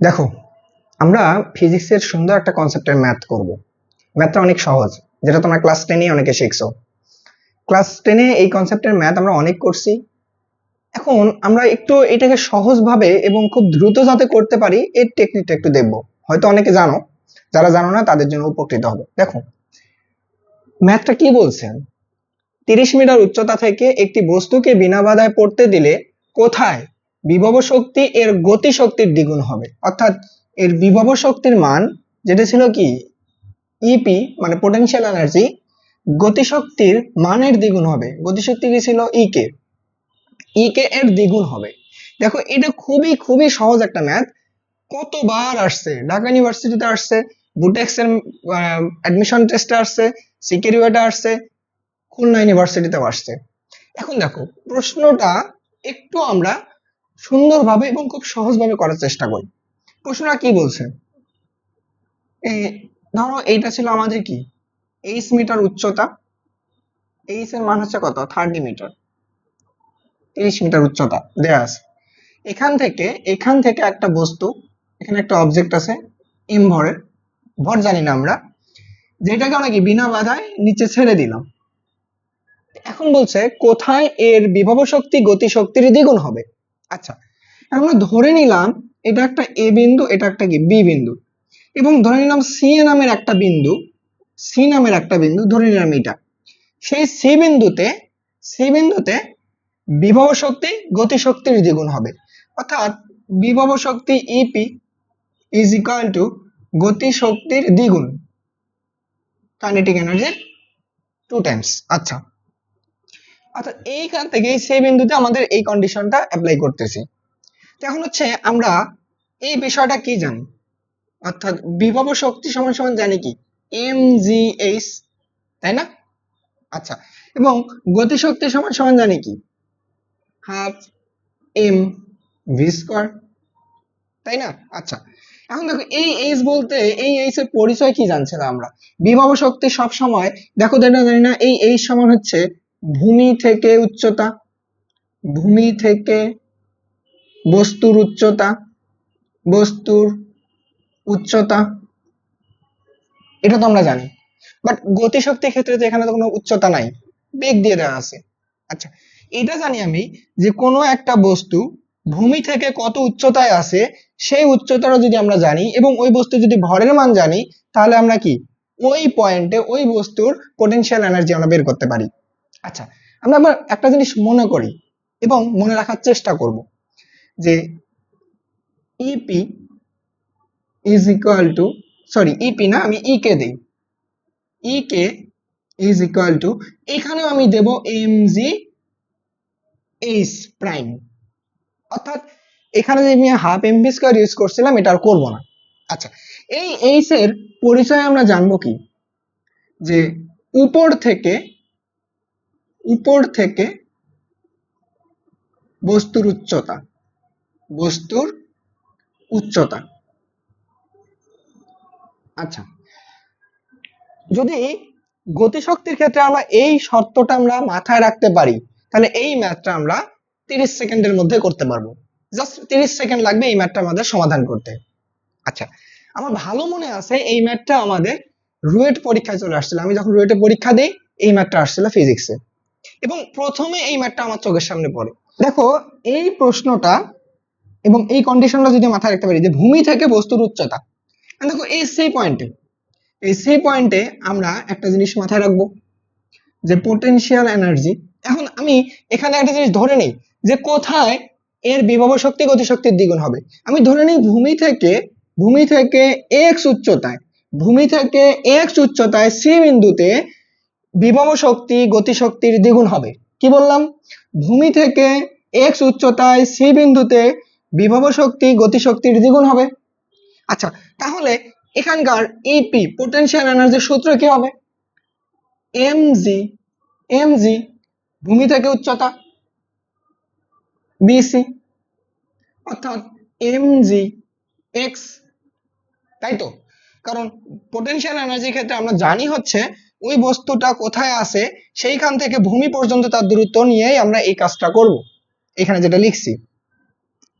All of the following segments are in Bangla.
দেখো, আমরা ফিজিক্সের সুন্দর একটা কনসেপ্টের ম্যাথ করব। ম্যাথটা অনেক সহজ, যেটা তোমরা ক্লাস টেনে অনেকে শিখছো। ক্লাস টেনে এই কনসেপ্টের ম্যাথ আমরা অনেক করছি। এখন আমরা একটু এটাকে সহজভাবে এবং খুব দ্রুত যাতে করতে পারি, এর টেকনিকটা একটু দেখব। হয়তো অনেকে জানো, যারা জানো না, তাদের জন্য উপকৃত হবে। দেখো ম্যাথটা কি বলছেন তিরিশ মিটার উচ্চতা থেকে একটি বস্তুকে বিনা বাধায় পড়তে দিলে কোথায় বিভব শক্তি এর গতি শক্তির দ্বিগুণ হবে। অর্থাৎ এর বিভব শক্তির মান যেটা ছিল কি? ইপি মানে পোটেনশিয়াল এনার্জি গতিশক্তির মানের দ্বিগুণ হবে। গতিশক্তি কি ছিল? ইকে ইকে এর দ্বিগুণ হবে। দেখো, এটা খুবই খুবই সহজ একটা ম্যাথ কতবার আসছে? ঢাকা ইউনিভার্সিটিতে আসছে বুটেক্স এর অ্যাডমিশন টেস্টে আসছে সিকিউরিটি আসছে, খুলনা ইউনিভার্সিটিতেও আসছে। এখন দেখো, প্রশ্নটা একটু আমরা সুন্দরভাবে এবং খুব সহজভাবে করার চেষ্টা করি। প্রশ্নটা কি বলছে? ধরো এইটা ছিল আমাদের কি? এইচ মিটার উচ্চতা। এইচ এর মান হচ্ছে কত? থার্টি মিটার তিরিশ মিটার উচ্চতা, দেয়া আছে। এখান থেকে এখান থেকে একটা বস্তু, এখানে একটা অবজেক্ট আছে এম ভরের। ভর জানি না আমরা। যেটাকে আমরা কি, বিনা বাধায় নিচে ছেড়ে দিলাম। এখন বলছে, কোথায় এর বিভব শক্তি, গতি শক্তির দ্বিগুণ হবে? আচ্ছা আমরা ধরে নিলাম এটা একটা এ বিন্দু, এটা একটা কি? বি বিন্দু। এবং ধরে নিলাম সি নামের একটা বিন্দু সি নামের একটা বিন্দু, ধরে নিলাম এটা। সেই সি বিন্দুতে সি বিন্দুতে বিভব শক্তি, গতি শক্তির দ্বিগুণ হবে। অর্থাৎ বিভব শক্তি ইপি ইজ ইকুয়াল টু গতি শক্তির দ্বিগুণ। কাইনেটিক এনার্জির টু টাইমস আচ্ছা। অর্থাৎ এইখান থেকে সেই বিন্দুতে আমাদের এই কন্ডিশনটা অ্যাপ্লাই করতেছি। এখন হচ্ছে আমরা এই বিষয়টা কি জানি? অর্থাৎ বিভব শক্তি সমান সমান জানি কি? এম জি এইচ তাই না? আচ্ছা এবং গতি শক্তি সমান সমান জানি কি? হাফ এম ভি স্কোয়ার তাই না? আচ্ছা এখন দেখো এই এইচ বলতে এই এইচ এর পরিচয় কি জানছে না আমরা? বিভব শক্তি সব সময়, দেখো যেটা জানি না, এই এইচ সমান হচ্ছে ভূমি থেকে উচ্চতা, ভূমি থেকে বস্তুর উচ্চতা বস্তুর উচ্চতা। এটা তো আমরা জানি। বাট গতিশক্তির ক্ষেত্রে তো এখানে তো কোনো উচ্চতা নাই। বেগ দিয়ে দেওয়া আছে। আচ্ছা এটা জানি আমি যে কোনো একটা বস্তু ভূমি থেকে কত উচ্চতায় আছে, সেই উচ্চতাটা যদি আমরা জানি এবং ওই বস্তু যদি ভরের মান জানি, তাহলে আমরা কি? ওই পয়েন্টে ওই বস্তুর পোটেনশিয়াল এনার্জি আমরা বের করতে পারি। আচ্ছা আমরা আবার একটা জিনিস মনে করি এবং মনে রাখার চেষ্টা করব যে EP is equal to sorry EP না, আমি ই কে দিই। E K is equal to এখানেও আমি দেব এম জি এইচ প্রাইম অর্থাৎ এখানে যে আমি half M V square use করছিলাম, এটা আর করব না। আচ্ছা এই এইচ এর পরিচয় আমরা জানব কি? যে উপর থেকে উপর থেকে বস্তুর উচ্চতা বস্তুর উচ্চতা। আচ্ছা যদি গতিশক্তির ক্ষেত্রে আমরা এই শর্তটা আমরা মাথায় রাখতে পারি, তাহলে এই ম্যাথটা আমরা তিরিশ সেকেন্ডের মধ্যে করতে পারব। জাস্ট তিরিশ সেকেন্ড লাগবে এই ম্যাথটা আমাদের সমাধান করতে। আচ্ছা আমার ভালো মনে আছে এই ম্যাথটা আমাদের রুয়েট পরীক্ষায় চলে আসছিল। আমি যখন রুয়েটে পরীক্ষা দিই, এই ম্যাথটা আসছিল ফিজিক্সে। এবং প্রথমে এই ম্যাথটা আমার চোখের সামনে পড়ে। দেখো, এই প্রশ্নটা এবং এই কন্ডিশনটা যদি মাথায় রাখতে পারি যে ভূমি থেকে বস্তুর উচ্চতা দেখো, এই সেই পয়েন্টে এই সেই পয়েন্টে আমরা একটা জিনিস মাথায় রাখব যে পোটেনশিয়াল এনার্জি এখন আমি এখানে একটা জিনিস ধরে নিই যে কোথায় এর বিভব শক্তি গতিশক্তির দ্বিগুণ হবে। আমি ধরে নিই ভূমি থেকে ভূমি থেকে এক্স উচ্চতায়, ভূমি থেকে এক্স উচ্চতায় সি বিন্দুতে বিভব শক্তি গতিশক্তির দ্বিগুণ হবে। কি বললাম? ভূমি থেকে এক্স উচ্চতায় সি বিন্দুতে বিভব শক্তি গতিশক্তির দ্বিগুণ হবে। আচ্ছা তাহলে এখানকার ইপি পোটেনশিয়াল এনার্জির সূত্র কি হবে? এম জি এম জি ভূমি থেকে উচ্চতা বিসি অর্থাৎ এম জি এক্স তাই তো? কারণ পোটেনশিয়াল এনার্জির ক্ষেত্রে আমরা জানি হচ্ছে ওই বস্তুটা কোথায় আছে, সেইখান থেকে ভূমি পর্যন্ত তার দূরত্ব নিয়েই আমরা এই কাজটা করব। এখানে যেটা লিখছি।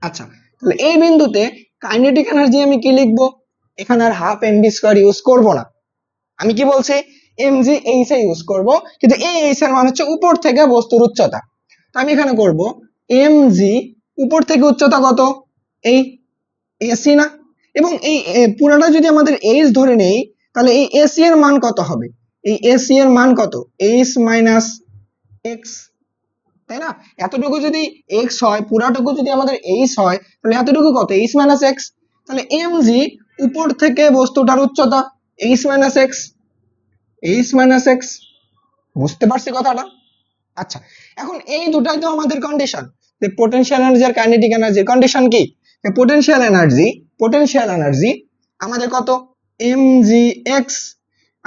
আচ্ছা তাহলে এই বিন্দুতে কাইনেটিক এনার্জি আমি কি লিখব? এখানে আর half M B square use করব না। আমি কি বলছি? এম জি এইচ ইউজ করব, কিন্তু এই এইচ এর মান হচ্ছে উপর থেকে বস্তুর উচ্চতা। তো আমি এখানে করব এম জি উপর থেকে উচ্চতা কত? এই এসি না? এবং এই পুরাটা যদি আমাদের এইচ ধরে নেই, তাহলে এই এসি এর মান কত হবে? এই এসি এর মান কত? এইচ মাইনাস এক্স তাই না? এতটুকু যদি এক্স হয়, পুরাটুকু যদি আমাদের এইচ হয়, তাহলে এতটুকু কত? এইচ মাইনাস এক্স তাহলে এম জি উপর থেকে বস্তুটার উচ্চতা H minus X H minus X বুঝতে পারছি কথাটা? আচ্ছা এখন এই দুটাই তো আমাদের কন্ডিশন যে পোটেনশিয়াল এনার্জি আর কাইনেটিক এনার্জির কন্ডিশন কি? পোটেনশিয়াল এনার্জি পোটেনশিয়াল এনার্জি আমাদের কত? এম জি এক্স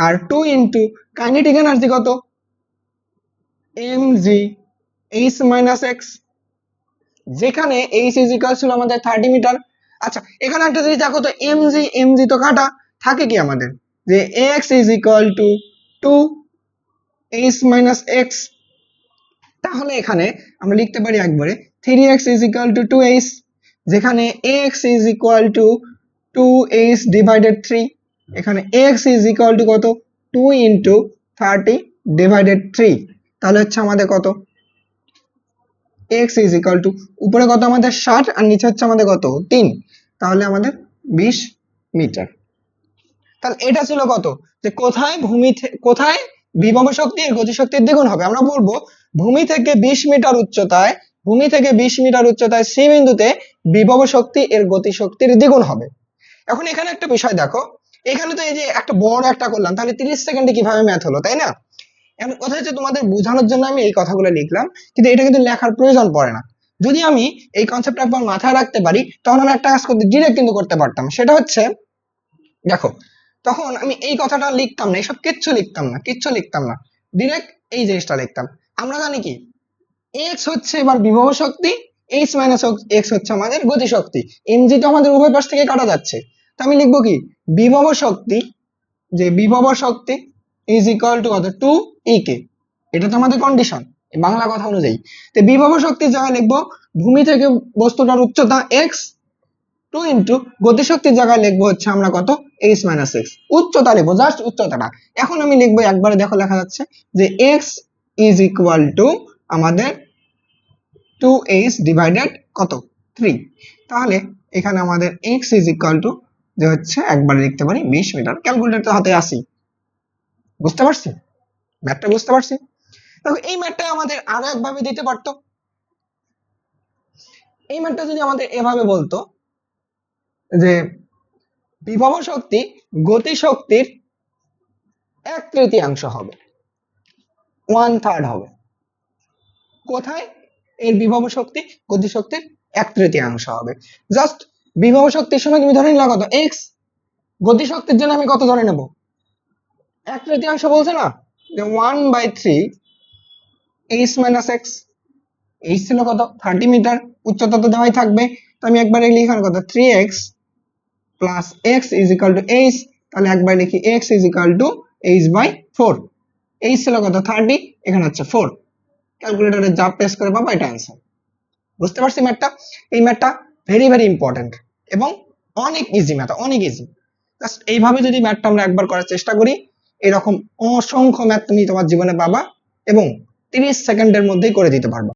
আর টু ইন্টু কাইনেটিক এনার্জি কত? M G H minus X যেখানে এইচ ইজ ইকাল ছিল আমাদের থার্টি মিটার আচ্ছা এখানে একটা জিনিস দেখো তো এম জি এম জি তো কাটা, থাকে কি আমাদের? যে X is equal to two H minus X তাহলে এখানে আমরা লিখতে পারি একবারে three X is equal to two H যেখানে X is equal to two H divided three এখানে এক্স ইজ ইকুয়াল টু কত? Two into thirty divided three তাহলে হচ্ছে আমাদের কত? এক্স ইজ ইকুয়াল টু উপরে কত আমাদের ষাট, আর নিচে হচ্ছে আমাদের কত? তিন। তাহলে আমাদের বিশ মিটার। তাহলে এটা ছিল কত? যে কোথায় ভূমি কোথায় বিভব শক্তির দ্বিগুণ হবে। আমরা বলব ভূমি থেকে বিশ মিটার উচ্চতায়, ভূমি থেকে বিশ মিটার উচ্চতায় সি বিন্দুতে বিভব শক্তি এর গতি শক্তির দ্বিগুণ হবে। এখন এখানে একটা বিষয় দেখো। এখানে তো এই যে একটা বড় একটা করলাম, তাহলে তিরিশ সেকেন্ডে কীভাবে ম্যাথ হলো, তাই না? এখন কথা হচ্ছে তোমাদের বোঝানোর জন্য আমি এই কথাগুলো লিখলাম, কিন্তু এটা কিন্তু লেখার প্রয়োজন পড়ে না। যদি আমি এই কনসেপ্টটা একবার মাথায় রাখতে পারি তখন আমি একটা কাজ করতে ডিরেক্ট কিন্তু করতে পারতাম। সেটা হচ্ছে, দেখো, তখন আমি এই কথাটা লিখতাম না, এসব কিচ্ছু লিখতাম না, কিচ্ছু লিখতাম না। ডিরেক্ট এই জিনিসটা লিখতাম। আমরা জানি কি? এক্স হচ্ছে এবার বিভব শক্তি এইচ মাইনাস এক্স হচ্ছে আমাদের গতি শক্তি এমজি তো আমাদের উভয় পাশ থেকে কাটা যাচ্ছে। তো আমি লিখব কি? বিভব শক্তি, যে বিভব শক্তি ইজ ইকুয়াল টু কত? টু ই কে এটা তো আমাদের কন্ডিশন বাংলা কথা অনুযায়ী। তো বিভব শক্তির জায়গায় লিখব, ভূমি থেকে বস্তুটার উচ্চতা এক্স টু ইন্টু গতিশক্তির জায়গায় লিখব হচ্ছে আমরা কত? এইচ মাইনাস এক্স উচ্চতা লিখব জাস্ট উচ্চতাটা। এখন আমি লিখব, একবারে দেখো লেখা যাচ্ছে, যে এক্স ইজ ইকুয়াল টু আমাদের টু এইচ ডিভাইডেড কত? থ্রি তাহলে এখানে আমাদের এক্স ইজ ইকুয়াল টু যে হচ্ছে একবারে লিখতে পারি বিশ মিটার। ক্যালকুলেটর তো হাতে আসি বুঝতে পারছি? ম্যাথটা বুঝতে পারছি? দেখো, এই ম্যাথটা আমাদের আরও একভাবে দিতে পারতো। এই ম্যাথটা যদি আমাদের এভাবে বলতো যে বিভব শক্তি গতি শক্তির এক তৃতীয়াংশ হবে। ওয়ান থার্ড হবে। কোথায়? এর বিভব শক্তি গতি শক্তির এক তৃতীয়াংশ হবে। জাস্ট বিভব শক্তির সময় তুমি ধরে নিলা কত? এক্স গতি শক্তির জন্য আমি কত ধরে নেব? এক তৃতীয়াংশ বলছে না? যে one by three H minus X H ছিল কত? থার্টি মিটার উচ্চতা তো দেওয়াই থাকবে। তো আমি একবারে লিখার কত? Three X plus X is equal to H তাহলে একবার লিখি X is equal to H by four H ছিল কত? থার্টি এখানে হচ্ছে ফোর ক্যালকুলেটরে যা প্রেস করে পাবো এটা অ্যান্সার বুঝতে পারছি ম্যাটটা এই ম্যাথটা ভেরি ভেরি ইম্পর্টেন্ট এবং অনেক ইজি ম্যাথ অনেক ইজি জাস্ট এইভাবে যদি ম্যাথটা আমরা একবার করার চেষ্টা করি, এরকম অসংখ্য ম্যাথ তুমি তোমার জীবনে পাবা এবং তিরিশ সেকেন্ডের মধ্যেই করে দিতে পারবা।